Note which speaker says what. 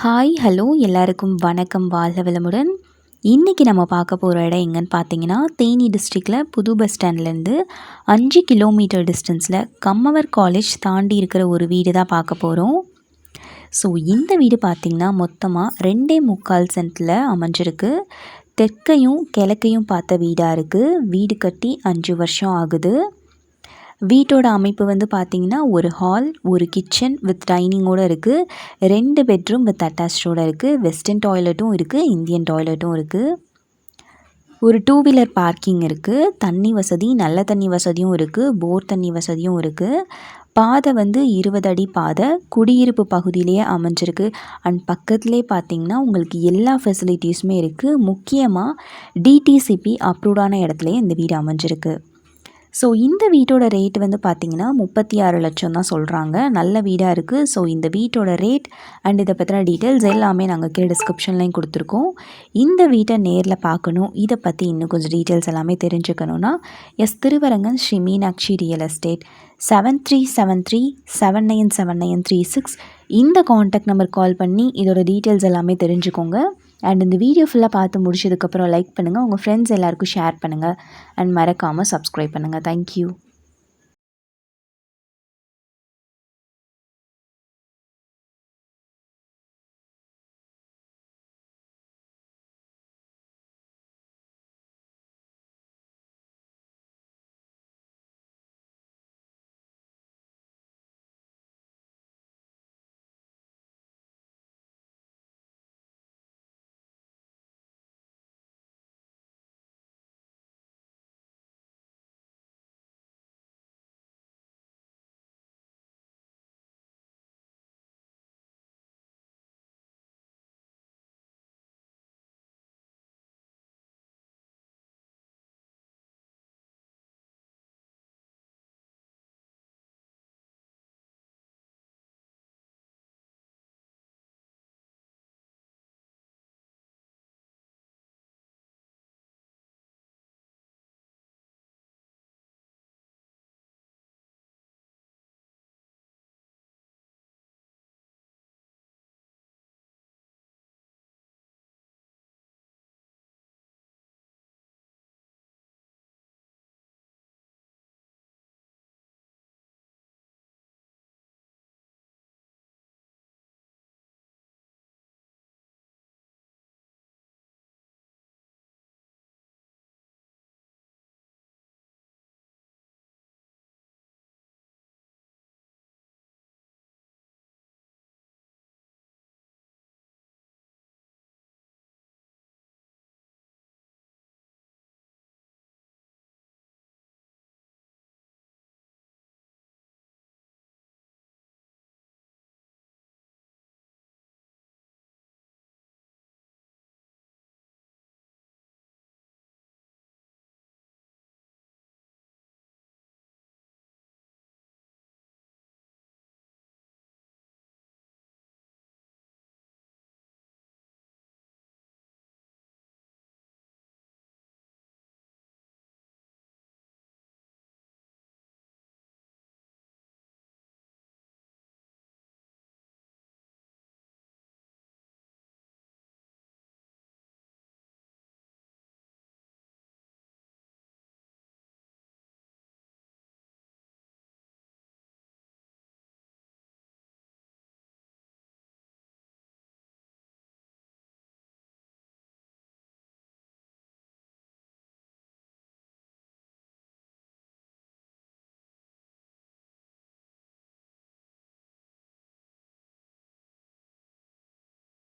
Speaker 1: Hi hello எல்லாருக்கும் வணக்கம். வாழ்க வளமுடன். இன்றைக்கி நம்ம பார்க்க போகிற இடம் எங்கன்னு பார்த்தீங்கன்னா தேனி டிஸ்ட்ரிக்டில் புது பஸ் ஸ்டாண்ட்லேருந்து அஞ்சு கிலோமீட்டர் டிஸ்டன்ஸில் கம்மவர் காலேஜ் தாண்டி இருக்கிற ஒரு வீடு தான் பார்க்க போகிறோம் ஸோ இந்த வீடு பார்த்திங்கன்னா மொத்தமாக ரெண்டே முக்கால் சென்ட்டில் அமைஞ்சிருக்கு. தெற்கையும் கிழக்கையும் பார்த்த வீடாக இருக்குது வீடு கட்டி அஞ்சு வருஷம் ஆகுது. வீட்டோட அமைப்பு வந்து பார்த்திங்கன்னா ஒரு ஹால் ஒரு கிச்சன் வித் டைனிங்கோடு இருக்குது ரெண்டு பெட்ரூம் வித் அட்டாச்சோடு இருக்குது வெஸ்டர்ன் டாய்லெட்டும் இருக்குது இந்தியன் டாய்லெட்டும் இருக்குது ஒரு டூ வீலர் பார்க்கிங் இருக்குது தண்ணி வசதி நல்ல தண்ணி வசதியும் இருக்குது போர் தண்ணி வசதியும் இருக்குது பாதை வந்து இருபது அடி பாதை. குடியிருப்பு பகுதியிலேயே அமைஞ்சிருக்கு. அண்ட் பக்கத்துலேயே பார்த்தீங்கன்னா உங்களுக்கு எல்லா ஃபெசிலிட்டிஸுமே இருக்குது முக்கியமாக டிடிசிபி அப்ரூவ்டான இடத்துலையே இந்த வீடு அமைஞ்சிருக்கு. ஸோ இந்த வீட்டோட ரேட் வந்து பார்த்திங்கன்னா முப்பத்தி ஆறு லட்சம் தான் சொல்கிறாங்க நல்ல வீடாக இருக்குது ஸோ இந்த வீட்டோட ரேட் அண்ட் இதை பற்றின டீட்டெயில்ஸ் எல்லாமே நாங்கள் கீழே டிஸ்கிரிப்ஷன்லையும் கொடுத்துருக்கோம். இந்த வீட்டை நேரில் பார்க்கணும். இதை பற்றி இன்னும் கொஞ்சம் டீட்டெயில்ஸ் எல்லாமே தெரிஞ்சுக்கணுன்னா S Thiruvarangan Sri Meenakshi real estate seven three seven three seven nine seven nine three six இந்த காண்டாக்ட் நம்பர் கால் பண்ணி இதோட டீட்டெயில்ஸ் எல்லாமே தெரிஞ்சுக்கோங்க. அண்ட் இந்த வீடியோ ஃபுல்லாக பார்த்து முடிச்சதுக்கப்புறம் லைக் பண்ணுங்கள் உங்கள் ஃப்ரெண்ட்ஸ் எல்லாருக்கும் ஷேர் பண்ணுங்கள் அண்ட் மறக்காமல் சப்ஸ்கிரைப் பண்ணுங்கள் தேங்க்யூ